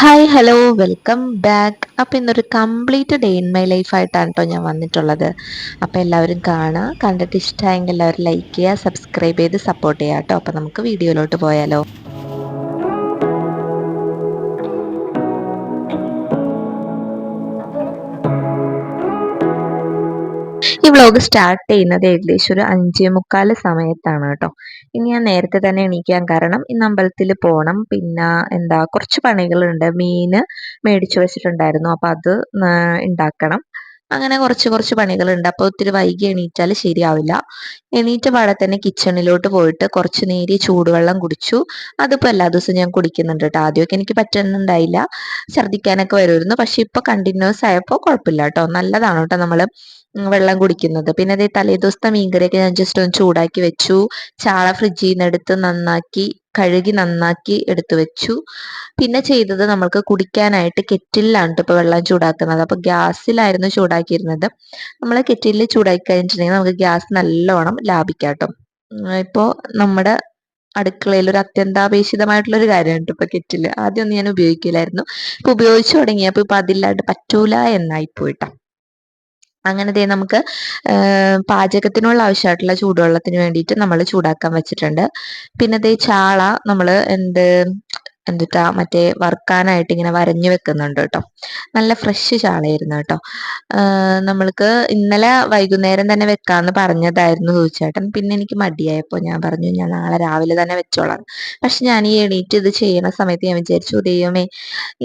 Hi hello welcome back അപ്പോൾ ഇന്നൊരു complete day in my ലൈഫായിട്ടാണ് കേട്ടോ ഞാൻ വന്നിട്ടുള്ളത്. അപ്പോൾ എല്ലാവരും കാണുക കണ്ടിട്ട് ഇഷ്ടമായെങ്കിൽ എല്ലാവരും ലൈക്ക് ചെയ്യുക സബ്സ്ക്രൈബ് ചെയ്ത് സപ്പോർട്ട് ചെയ്യുക കേട്ടോ അപ്പോൾ നമുക്ക് വീഡിയോയിലോട്ട് പോയാലോ. ഈ വ്ലോഗ് സ്റ്റാർട്ട് ചെയ്യുന്നത് ഏകദേശം ഒരു അഞ്ചേ മുക്കാൽ സമയത്താണ് കേട്ടോ. ഇനി ഞാൻ നേരത്തെ തന്നെ എണീക്കാൻ കാരണം ഇന്ന് അമ്പലത്തിൽ പോകണം പിന്നെ എന്താ കുറച്ച് പണികളുണ്ട്. മീന് മേടിച്ചു വെച്ചിട്ടുണ്ടായിരുന്നു. അപ്പോൾ അത് ഉണ്ടാക്കണം അങ്ങനെ കുറച്ച് കുറച്ച് പണികളുണ്ട്. അപ്പോൾ ഒത്തിരി വൈകി എണീറ്റാൽ ശരിയാവില്ല. എണീറ്റ പാടെ തന്നെ കിച്ചണിലോട്ട് പോയിട്ട് കുറച്ച് നേരി ചൂടുവെള്ളം കുടിച്ചു. അതിപ്പോൾ എല്ലാ ദിവസവും ഞാൻ കുടിക്കുന്നുണ്ട് കേട്ടോ. ആദ്യമൊക്കെ എനിക്ക് പറ്റുന്നുണ്ടായില്ല ഛർദ്ദിക്കാനൊക്കെ വരുമായിരുന്നു പക്ഷെ ഇപ്പോൾ കണ്ടിന്യൂസ് ആയപ്പോൾ കുഴപ്പമില്ല കേട്ടോ. നല്ലതാണ് കേട്ടോ നമ്മൾ വെള്ളം കുടിക്കുന്നത്. പിന്നെ അതേ തലേദിവസത്തെ മീൻകറിയൊക്കെ ഞാൻ ജസ്റ്റ് ഒന്ന് ചൂടാക്കി വെച്ചു. ചാള ഫ്രിഡ്ജിൽ നിന്ന് എടുത്ത് നന്നാക്കി കഴുകി നന്നാക്കി എടുത്തു വെച്ചു. പിന്നെ ചെയ്തത് നമ്മൾക്ക് കുടിക്കാനായിട്ട് കെറ്റിലാണ് ഇപ്പോൾ വെള്ളം ചൂടാക്കുന്നത്. അപ്പോൾ ഗ്യാസിലായിരുന്നു ചൂടാക്കിയിരുന്നത്. നമ്മൾ കെറ്റിലിൽ ചൂടാക്കി കഴിഞ്ഞിട്ടുണ്ടെങ്കിൽ നമുക്ക് ഗ്യാസ് നല്ലോണം ലാഭിക്കാം കേട്ടോ ഇപ്പോൾ നമ്മുടെ അടുക്കളയിൽ ഒരു അത്യന്താപേക്ഷിതമായിട്ടുള്ള ഒരു കാര്യമാണ് ഇപ്പൊ കെറ്റിൽ. ആദ്യം ഒന്നും ഞാൻ ഉപയോഗിക്കില്ലായിരുന്നു. ഇപ്പൊ ഉപയോഗിച്ചു തുടങ്ങിയപ്പോൾ ഇപ്പൊ അതില്ലാണ്ട് പറ്റൂല എന്നായി പോയിട്ടാ അങ്ങനെ ദേ നമുക്ക് പാചകത്തിനുള്ള ആവശ്യമായിട്ടുള്ള ചൂടുവെള്ളത്തിന് വേണ്ടിയിട്ട് നമ്മൾ ചൂടാക്കാൻ വെച്ചിട്ടുണ്ട്. പിന്നെ ദേ ചാള നമ്മൾ എന്ത് എന്തുട്ടാ മറ്റേ വറുക്കാനായിട്ട് ഇങ്ങനെ വരഞ്ഞു വെക്കുന്നുണ്ട് കേട്ടോ. നല്ല ഫ്രഷ് ചാളയായിരുന്നു കേട്ടോ. നമ്മൾക്ക് ഇന്നലെ വൈകുന്നേരം തന്നെ വെക്കാമെന്ന് പറഞ്ഞതായിരുന്നു ചോദിച്ചേട്ടൻ പിന്നെ എനിക്ക് മടിയായപ്പോൾ ഞാൻ പറഞ്ഞു ഞാൻ നാളെ രാവിലെ തന്നെ വെച്ചോളാം. പക്ഷെ ഞാൻ ഈ എണീറ്റ് ഇത് ചെയ്യണ സമയത്ത് ഞാൻ വിചാരിച്ചു ദൈവമേ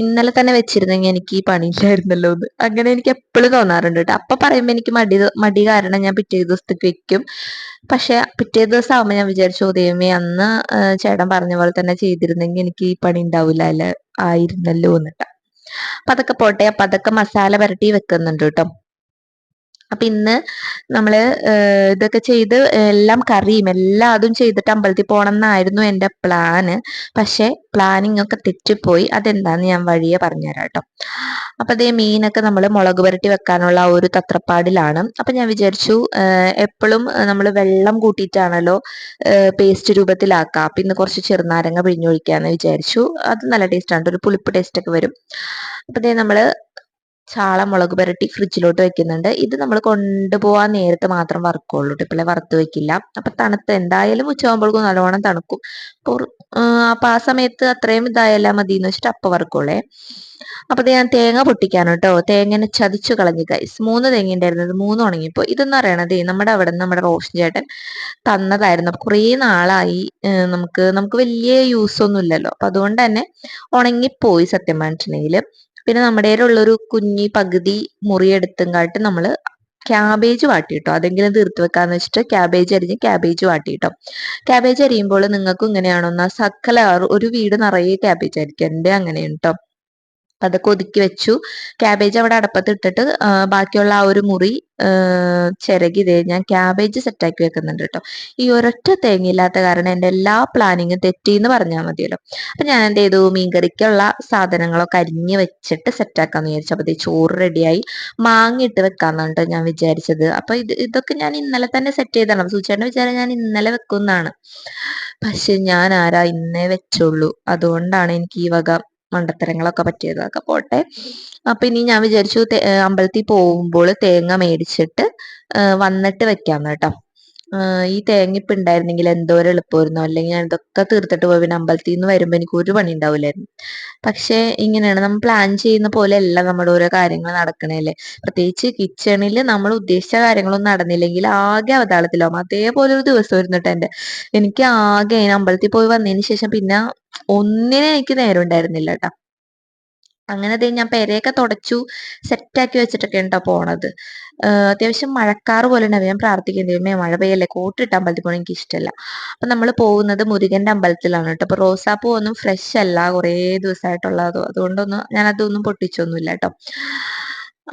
ഇന്നലെ തന്നെ വെച്ചിരുന്നെങ്കിൽ എനിക്ക് ഈ പണി ഇല്ലായിരുന്നല്ലോ എന്ന്. അങ്ങനെ എനിക്ക് എപ്പോഴും തോന്നാറുണ്ട് കേട്ടോ. അപ്പൊ പറയുമ്പോൾ എനിക്ക് മടി മടി കാരണം ഞാൻ പിറ്റേ ദിവസത്തേക്ക് വെക്കും. പക്ഷെ പിറ്റേ ദിവസം ആവുമ്പോ ഞാൻ വിചാരിച്ചു ദൈവമേ അന്ന് ചേട്ടൻ പറഞ്ഞ പോലെ തന്നെ ചെയ്തിരുന്നെങ്കിൽ എനിക്ക് ഈ പണി ഉണ്ടാവില്ല അല്ല? ആയിരുന്നല്ലോ എന്നിട്ട്. അപ്പൊ അതൊക്കെ പോട്ടെ അപ്പൊ അതൊക്കെ മസാല പുരട്ടി വെക്കുന്നുണ്ട് കേട്ടോ. അപ്പൊ ഇന്ന് നമ്മൾ ഇതൊക്കെ ചെയ്ത് എല്ലാം കറിയും എല്ലാം അതും ചെയ്തിട്ട് അമ്പലത്തിൽ പോകണം എന്നായിരുന്നു എന്റെ പ്ലാന്. പക്ഷെ പ്ലാനിങ് ഒക്കെ തെറ്റിപ്പോയി. അതെന്താന്ന് ഞാൻ വഴിയെ പറഞ്ഞുതരാം കേട്ടോ. അപ്പൊ അതേ മീനൊക്കെ നമ്മൾ മുളക് പുരട്ടി വെക്കാനുള്ള ഒരു തത്രപ്പാടിലാണ്. അപ്പൊ ഞാൻ വിചാരിച്ചു എപ്പോഴും നമ്മൾ വെള്ളം കൂട്ടിയിട്ടാണല്ലോ പേസ്റ്റ് രൂപത്തിലാക്കുക അപ്പൊ ഇന്ന് കുറച്ച് ചെറുനാരങ്ങ പിഴിഞ്ഞൊഴിക്കാന്ന് വിചാരിച്ചു. അത് നല്ല ടേസ്റ്റ് ആണ് ഒരു പുളിപ്പ് ടേസ്റ്റ് ഒക്കെ വരും. അപ്പൊ അതേ നമ്മൾ ചാള മുളക് പുരട്ടി ഫ്രിഡ്ജിലോട്ട് വെക്കുന്നുണ്ട്. ഇത് നമ്മൾ കൊണ്ടുപോകാൻ നേരത്തെ മാത്രം വറുക്കുള്ളൂ ഇപ്പോൾ വറുത്ത് വെക്കില്ല. അപ്പൊ തണുത്ത് എന്തായാലും ഉച്ചയാകുമ്പോഴേക്കും നല്ലോണം തണുക്കും. അപ്പൊ ആ സമയത്ത് അത്രയും ഇതായാലും മതി എന്ന് വെച്ചിട്ട് അപ്പൊ വറുക്കുള്ളേ. അപ്പൊ ഞാൻ തേങ്ങ പൊട്ടിക്കാണ് കേട്ടോ തേങ്ങനെ ചതിച്ചു കളഞ്ഞു കൈസ് മൂന്ന് തേങ്ങ ഉണ്ടായിരുന്നത് മൂന്ന് ഉണങ്ങിപ്പോ ഇതെന്ന് പറയണത് നമ്മുടെ അവിടെ നമ്മുടെ റോഷൻ ചേട്ടൻ തന്നതായിരുന്നു. അപ്പൊ കുറേ നാളായി നമുക്ക് നമുക്ക് വലിയ യൂസ് ഒന്നും ഇല്ലല്ലോ അപ്പൊ അതുകൊണ്ട് തന്നെ ഉണങ്ങിപ്പോയി സത്യം പറഞ്ഞിട്ടുണ്ടെങ്കിൽ പിന്നെ നമ്മുടെ ഉള്ളൊരു കുഞ്ഞി പകുതി മുറിയെടുത്തും കാട്ട് നമ്മൾ ക്യാബേജ് വാട്ടിട്ടോ അതെങ്കിലും തീർത്ത് വെക്കാന്ന് വെച്ചിട്ട് ക്യാബേജ് അരിഞ്ഞ് ക്യാബേജ് വാട്ടിട്ടോ ക്യാബേജ് അരിയുമ്പോൾ നിങ്ങൾക്കും ഇങ്ങനെയാണോ? എന്നാ സക്കല ഒരു വീട് നിറയെ ക്യാബേജ് ആയിരിക്കും. എന്റെ അങ്ങനെയാണ് അതൊക്കെ ഒതുക്കി വെച്ചു. ക്യാബേജ് അവിടെ അടപ്പത്ത് ഇട്ടിട്ട് ബാക്കിയുള്ള ആ ഒരു മുറി ചിരകി ഇതേ ഞാൻ ക്യാബേജ് സെറ്റാക്കി വെക്കുന്നുണ്ട് കേട്ടോ. ഈ ഒരൊറ്റ തേങ്ങയില്ലാത്ത കാരണം എന്റെ എല്ലാ പ്ലാനിങ്ങും തെറ്റിന്ന് പറഞ്ഞാൽ മതിയല്ലോ. അപ്പം ഞാൻ എന്ത് ചെയ്തു? മീൻകറിക്കുള്ള സാധനങ്ങളൊക്കെ അരിഞ്ഞ് വെച്ചിട്ട് സെറ്റാക്കാന്ന് വിചാരിച്ചു. അപ്പോൾ ചോറ് റെഡിയായി മാങ്ങ ഇട്ട് വെക്കാന്നാണ് ഞാൻ വിചാരിച്ചത്. അപ്പോൾ ഇത് ഇതൊക്കെ ഞാൻ ഇന്നലെ തന്നെ സെറ്റ് ചെയ്തതാണ്. സൂചിയുടെ വിചാരം ഞാൻ ഇന്നലെ വെക്കുന്നതാണ്. പക്ഷെ ഞാൻ ആരാ ഇന്നേ വെച്ചുള്ളൂ. അതുകൊണ്ടാണ് എനിക്ക് ഈ വക മണ്ടത്തരങ്ങളൊക്കെ പറ്റിയതൊക്കെ പോട്ടെ. അപ്പൊ ഇനി ഞാൻ വിചാരിച്ചു അമ്പലത്തിൽ പോകുമ്പോൾ തേങ്ങ മേടിച്ചിട്ട് വന്നിട്ട് വെക്കാന്ന് കേട്ടോ. ഈ തേങ്ങ ഇപ്പൊ ഉണ്ടായിരുന്നെങ്കിൽ എന്തോരം എളുപ്പമായിരുന്നു. അല്ലെങ്കിൽ ഞാൻ ഇതൊക്കെ തീർത്തിട്ട് പോയി പിന്നെ അമ്പലത്തിൽ നിന്ന് വരുമ്പോൾ എനിക്ക് ഒരു പണി ഉണ്ടാവില്ലായിരുന്നു പക്ഷേ ഇങ്ങനെയാണ് നമ്മൾ പ്ലാൻ ചെയ്യുന്ന പോലെ അല്ല നമ്മുടെ ഓരോ കാര്യങ്ങൾ നടക്കണല്ലേ പ്രത്യേകിച്ച് കിച്ചണിൽ നമ്മൾ ഉദ്ദേശിച്ച കാര്യങ്ങളൊന്നും നടന്നില്ലെങ്കിൽ ആകെ അവതാളത്തിലാവും. അതേപോലെ ഒരു ദിവസം ഇരുന്നിട്ട് എന്റെ. എനിക്ക് ആകെ അമ്പലത്തിൽ പോയി വന്നതിന് ശേഷം പിന്നെ ഒന്നിനും എനിക്ക് നേരം ഉണ്ടായിരുന്നില്ല കേട്ടോ അങ്ങനെ ദേ ഞാൻ പെരയൊക്കെ തുടച്ചു സെറ്റാക്കി വെച്ചിട്ടൊക്കെ ഉണ്ടോ പോണത്. അത്യാവശ്യം മഴക്കാറ് പോലെ ഉണ്ടാവും ഞാൻ പ്രാർത്ഥിക്കുന്നത് ദൈവമേ മഴ പെയ്യല്ലേ? കോട്ടിട്ട് അമ്പലത്തിൽ പോകണം എനിക്ക് ഇഷ്ടമല്ല അപ്പൊ നമ്മൾ പോകുന്നത് മുരുകന്റെ അമ്പലത്തിലാണ് കേട്ടോ അപ്പൊ റോസാപ്പൂ ഒന്നും ഫ്രഷ് അല്ല കുറേ ദിവസമായിട്ടുള്ളത് അതുകൊണ്ടൊന്നും ഞാൻ അതൊന്നും പൊട്ടിച്ചൊന്നുമില്ല കേട്ടോ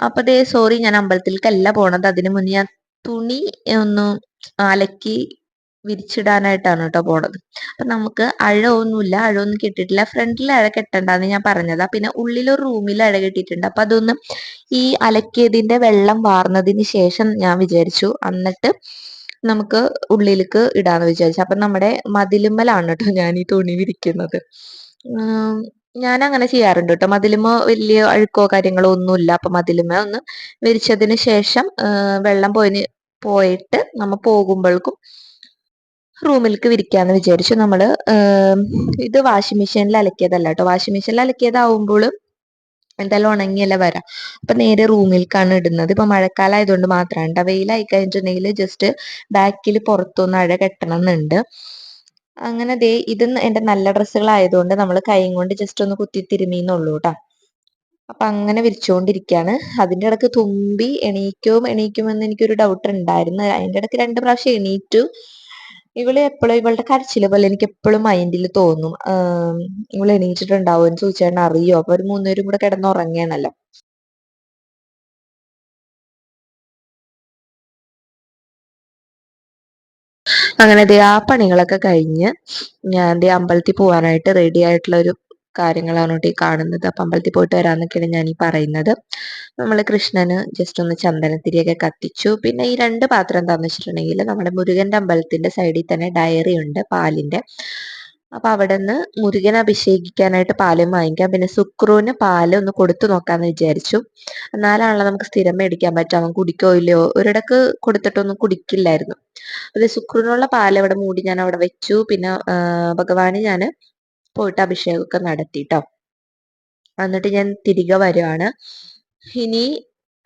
അപ്പൊ ദേ സോറി ഞാൻ അമ്പലത്തിലേക്കല്ല പോണത്. അതിനു മുന്നേ ഞാൻ തുണി ഒന്ന് അലക്കി വിരിച്ചിടാനായിട്ടാണ് കേട്ടോ പോണത്. അപ്പൊ നമുക്ക് അഴമൊന്നുമില്ല അഴമൊന്നും കിട്ടിയിട്ടില്ല. ഫ്രണ്ടിൽ അഴ കെട്ടണ്ടെന്ന് ഞാൻ പറഞ്ഞതാ. പിന്നെ ഉള്ളിലൊരു റൂമിൽ അഴ കെട്ടിയിട്ടുണ്ട്. അപ്പൊ അതൊന്ന് ഈ അലക്കിയതിന്റെ വെള്ളം വാർന്നതിന് ശേഷം ഞാൻ വിചാരിച്ചു എന്നിട്ട് നമുക്ക് ഉള്ളിലേക്ക് ഇടാന്ന് വിചാരിച്ചു. അപ്പൊ നമ്മുടെ മതിലുമ്മലാണ് കേട്ടോ ഞാൻ ഈ തുണി വിരിക്കുന്നത്. ഞാൻ അങ്ങനെ ചെയ്യാറുണ്ട് കേട്ടോ. മതിലുമ്മ വലിയ അഴുക്കോ കാര്യങ്ങളോ ഒന്നുമില്ല. അപ്പൊ മതിലുമ ഒന്ന് വിരിച്ചതിന് ശേഷം വെള്ളം പോയിന് പോയിട്ട് നമ്മ പോകുമ്പോഴേക്കും റൂമിലേക്ക് വിരിക്കാന്ന് വിചാരിച്ചു. നമ്മൾ ഇത് വാഷിംഗ് മെഷീനിൽ അലക്കിയതല്ല കേട്ടോ. വാഷിംഗ് മെഷീനിൽ അലക്കിയതാവുമ്പോൾ എന്തായാലും ഉണങ്ങിയല്ല വരാം. അപ്പൊ നേരെ റൂമിലേക്കാണ് ഇടുന്നത്. ഇപ്പൊ മഴക്കാലം ആയതുകൊണ്ട് മാത്രമാണ് വെയിലായി കഴിഞ്ഞിട്ടുണ്ടെങ്കിൽ ജസ്റ്റ് ബാക്കിൽ പുറത്തൊന്ന് അഴ കെട്ടണം എന്നുണ്ട് അങ്ങനെ ദേ ഇത് എന്റെ നല്ല ഡ്രസ്സുകളായതുകൊണ്ട് നമ്മൾ കൈയും കൊണ്ട് ജസ്റ്റ് ഒന്ന് കുത്തി തിരുമിന്നുള്ളൂ കേട്ടോ. അപ്പൊ അങ്ങനെ വിരിച്ചുകൊണ്ടിരിക്കുകയാണ് അതിന്റെ ഇടയ്ക്ക് തുമ്പി എണീക്കും. എണീക്കുമെന്ന് എനിക്കൊരു ഡൗട്ട് ഉണ്ടായിരുന്നു. അതിന്റെ ഇടയ്ക്ക് രണ്ട് പ്രാവശ്യം എണീറ്റു. ഇവൾ എപ്പോഴും ഇവളുടെ കരച്ചിൽ പോലെ എനിക്ക് എപ്പോഴും മൈൻഡിൽ തോന്നും. ഇവൾ എണീറ്റിട്ടുണ്ടാവും. ചോദിച്ചേട്ടൻ അറിയോ? അപ്പൊ ഒരു മൂന്നുപേരും കൂടെ കിടന്നുറങ്ങിയാണല്ലോ അങ്ങനെ ദേ ആ പണികളൊക്കെ കഴിഞ്ഞ് ഞാൻ ദേ അമ്പലത്തിൽ പോകാനായിട്ട് റെഡി ആയിട്ടുള്ള ഒരു കാര്യങ്ങളാണ് ഈ കാണുന്നത്. അപ്പം അമ്പലത്തിൽ പോയിട്ട് വരാമെന്നൊക്കെയാണ് ഞാൻ ഈ പറയുന്നത്. നമ്മൾ കൃഷ്ണന് ജസ്റ്റ് ഒന്ന് ചന്ദനത്തിരിയൊക്കെ കത്തിച്ചു. പിന്നെ ഈ രണ്ട് പാത്രം എന്താണെന്ന് വെച്ചിട്ടുണ്ടെങ്കിൽ നമ്മുടെ മുരുകന്റെ അമ്പലത്തിന്റെ സൈഡിൽ തന്നെ ഡയറി ഉണ്ട് പാലിന്റെ. അപ്പൊ അവിടെ നിന്ന് മുരുകൻ അഭിഷേകിക്കാനായിട്ട് പാലും വാങ്ങിക്കാം. പിന്നെ സുക്രൂന് പാൽ ഒന്ന് കൊടുത്തു നോക്കാന്ന് വിചാരിച്ചു. എന്നാലാണല്ലോ നമുക്ക് സ്ഥിരം മേടിക്കാൻ പറ്റും അവൻ കുടിക്കോ ഇല്ലയോ? ഒരിടക്ക് കൊടുത്തിട്ടൊന്നും കുടിക്കില്ലായിരുന്നു. അത് സുക്രൂനുള്ള പാൽ അവിടെ മൂടി ഞാൻ അവിടെ വെച്ചു. പിന്നെ ഭഗവാന് ഞാൻ പോയിട്ട് അഭിഷേകമൊക്കെ നടത്തിട്ടോ എന്നിട്ട് ഞാൻ തിരികെ വരുവാണ്. ഇനി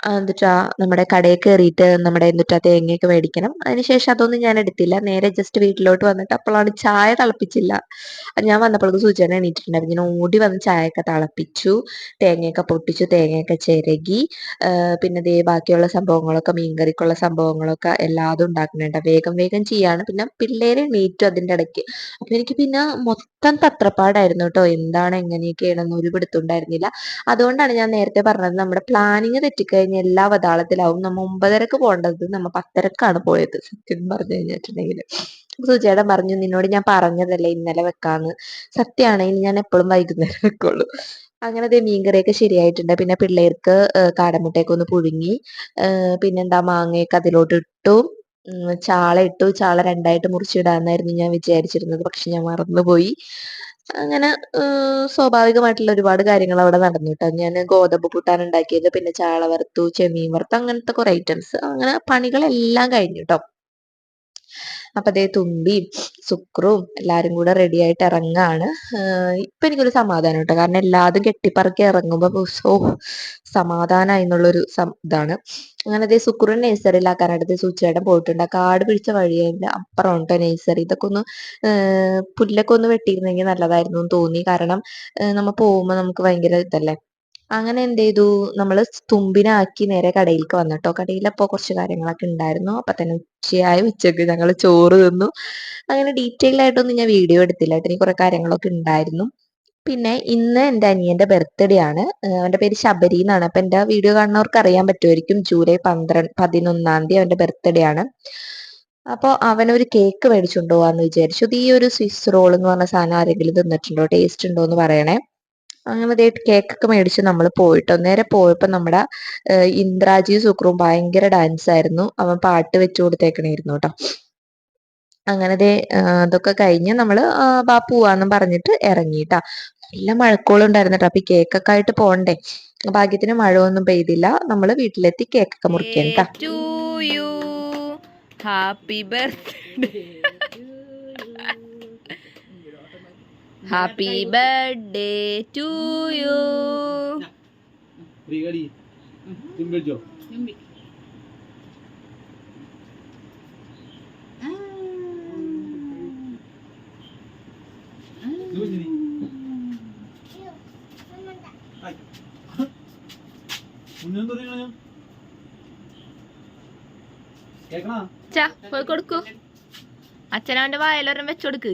എന്നിട്ടാ നമ്മുടെ കടയിൽ കയറിയിട്ട് നമ്മുടെ എന്നിട്ടാ തേങ്ങയൊക്കെ മേടിക്കണം. അതിനുശേഷം അതൊന്നും ഞാൻ എടുത്തില്ല. നേരെ ജസ്റ്റ് വീട്ടിലോട്ട് വന്നിട്ട് അപ്പോഴാണ് ചായ തിളപ്പിച്ചില്ല. ഞാൻ വന്നപ്പോഴേക്കും സൂചന എണീറ്റിട്ടുണ്ടായിരുന്നു. ഞാൻ ഓടി വന്ന് ചായയൊക്കെ തിളപ്പിച്ചു. തേങ്ങയൊക്കെ പൊട്ടിച്ചു. തേങ്ങയൊക്കെ ചിരകി. പിന്നെ ദേ ബാക്കിയുള്ള സംഭവങ്ങളൊക്കെ മീൻകറിക്കുള്ള സംഭവങ്ങളൊക്കെ എല്ലാതും ഉണ്ടാക്കുന്നുണ്ട്. വേഗം വേഗം ചെയ്യാണ്. പിന്നെ പിള്ളേരെ എണീറ്റു അതിന്റെ ഇടയ്ക്ക്. അപ്പൊ എനിക്ക് പിന്നെ മൊത്തം തത്രപ്പാടായിരുന്നു കേട്ടോ. എന്താണ് എങ്ങനെയൊക്കെയാണെന്ന് ഒരു പിടുത്തുണ്ടായിരുന്നില്ല അതുകൊണ്ടാണ് ഞാൻ നേരത്തെ പറഞ്ഞത് നമ്മുടെ പ്ലാനിങ് തെറ്റിക്കഴിഞ്ഞ എല്ലാ വതാളത്തിലാവും. നമ്മ ഒമ്പതരക്ക് പോകേണ്ടത് നമ്മ പത്തരക്കാണ് പോയത് സത്യം പറഞ്ഞു കഴിഞ്ഞിട്ടുണ്ടെങ്കിൽ സുചേടൻ പറഞ്ഞു നിന്നോട് ഞാൻ പറഞ്ഞതല്ലേ ഇന്നലെ വെക്കാന്ന്. സത്യമാണെങ്കിൽ ഞാൻ എപ്പോഴും വൈകുന്നേരം വെക്കുള്ളൂ. അങ്ങനത്തെ മീൻകറിയൊക്കെ ശരിയായിട്ടുണ്ട്. പിന്നെ പിള്ളേർക്ക് കാടമുട്ടയൊക്കെ ഒന്ന് പുഴുങ്ങി പിന്നെന്താ മാങ്ങയൊക്കെ അതിലോട്ട് ഇട്ടു. ചാള ഇട്ടു. ചാള രണ്ടായിട്ട് മുറിച്ചിടാന്നായിരുന്നു ഞാൻ വിചാരിച്ചിരുന്നത്. പക്ഷെ ഞാൻ മറന്നുപോയി. അങ്ങനെ സ്വാഭാവികമായിട്ടുള്ള ഒരുപാട് കാര്യങ്ങൾ അവിടെ നടന്നു കേട്ടോ ഞാൻ ഗോതമ്പ് കൂട്ടാൻ ഉണ്ടാക്കിയത് പിന്നെ ചാള വറുത്തു ചെമ്മീൻ വറുത്തു അങ്ങനത്തെ കുറെ ഐറ്റംസ് അങ്ങനെ പണികളെല്ലാം കഴിഞ്ഞു കേട്ടോ അപ്പൊ അതേ തുമ്പിയും സുക്രും എല്ലാരും കൂടെ റെഡി ആയിട്ട് ഇറങ്ങാണ് ഇപ്പൊ എനിക്കൊരു സമാധാനം കേട്ടോ കാരണം എല്ലാതും കെട്ടിപ്പറക്കി ഇറങ്ങുമ്പോൾ സോ സമാധാനമായി എന്നുള്ളൊരു ഇതാണ്. അങ്ങനെ അതേ സുക്രൻ നേഴ്സറിയിലാക്കാനായിട്ട് സൂചിയായിട്ട് പോയിട്ടുണ്ട്. കാട് പിടിച്ച വഴിയതിന്റെ അപ്പുറം കേട്ടോ നേഴ്സറി ഇതൊക്കെ ഒന്ന് പുല്ലൊക്കെ ഒന്ന് വെട്ടിയിരുന്നെങ്കിൽ നല്ലതായിരുന്നു എന്ന് തോന്നി. കാരണം നമ്മ പോകുമ്പോ നമുക്ക് ഭയങ്കര ഇതല്ലേ? അങ്ങനെ എന്ത് ചെയ്തു നമ്മൾ തുമ്പിനാക്കി നേരെ കടയിലേക്ക് വന്നിട്ടോ. കടയിലപ്പോ കുറച്ച് കാര്യങ്ങളൊക്കെ ഉണ്ടായിരുന്നു. അപ്പൊ തന്നെ ഉച്ചയായി ഉച്ചയ്ക്ക് ഞങ്ങൾ ചോറ് തിന്നു. അങ്ങനെ ഡീറ്റെയിൽ ആയിട്ടൊന്നും ഞാൻ വീഡിയോ എടുത്തില്ല. കേട്ടോ കുറെ കാര്യങ്ങളൊക്കെ ഉണ്ടായിരുന്നു. പിന്നെ ഇന്ന് എന്റെ അനിയന്റെ ബർത്ത്ഡേ ആണ്. അവന്റെ പേര് ശബരി എന്നാണ്. അപ്പൊ എന്റെ വീഡിയോ കാണുന്നവർക്ക് അറിയാൻ പറ്റുമായിരിക്കും. ജൂലൈ പന്ത്രണ്ട് പതിനൊന്നാം തീയതി അവന്റെ ബർത്ത്ഡേ ആണ്. അപ്പോൾ അവനൊരു കേക്ക് മേടിച്ചുകൊണ്ട് എന്ന് വിചാരിച്ചു. ഈ ഒരു സ്വിസ് റോൾ എന്ന് പറഞ്ഞ സാധനം ആരെങ്കിലും തിന്നിട്ടുണ്ടോ? ടേസ്റ്റ് ഉണ്ടോ എന്ന് പറയണേ. അങ്ങനെ കേക്കൊക്കെ മേടിച്ച് നമ്മൾ പോയിട്ടോ. നേരെ പോയപ്പോൾ നമ്മുടെ ഇന്ദ്രാജി സുക്രും ഭയങ്കര ഡാൻസ് ആയിരുന്നു. അവൻ പാട്ട് വെച്ചു കൊടുത്തേക്കണായിരുന്നു കേട്ടോ അങ്ങനെ ദേ അതൊക്കെ കഴിഞ്ഞ് നമ്മൾ പോവാന്ന് പറഞ്ഞിട്ട് ഇറങ്ങിട്ടാ നല്ല മഴക്കോളം ഉണ്ടായിരുന്നു കേട്ടോ അപ്പൊ ഈ കേക്കൊക്കെ ആയിട്ട് പോണ്ടേ. ഭാഗ്യത്തിന് മഴ ഒന്നും പെയ്തില്ല. നമ്മൾ വീട്ടിലെത്തി കേക്കൊക്കെ മുറിക്കാൻ happy birthday happy birthday to you പോയി കൊടുക്കൂ. അച്ഛനവന്റെ വായലൊരം വെച്ചൊടുക്ക്.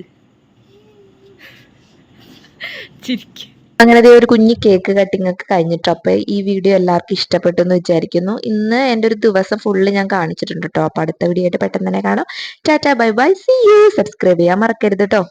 അങ്ങനെ ഒരു കുഞ്ഞി കേക്ക് കട്ടിംഗ് ഒക്കെ കഴിഞ്ഞിട്ട് അപ്പൊ ഈ വീഡിയോ എല്ലാവർക്കും ഇഷ്ടപ്പെട്ടു എന്ന് വിചാരിക്കുന്നു. ഇന്ന് എന്റെ ഒരു ദിവസം ഫുള്ള് ഞാൻ കാണിച്ചിട്ടുണ്ട് കേട്ടോ അപ്പൊ അടുത്ത വീഡിയോ ആയിട്ട് പെട്ടെന്ന് തന്നെ കാണാം. Tata bye bye see you subscribe ചെയ്യാൻ മറക്കരുത് കേട്ടോ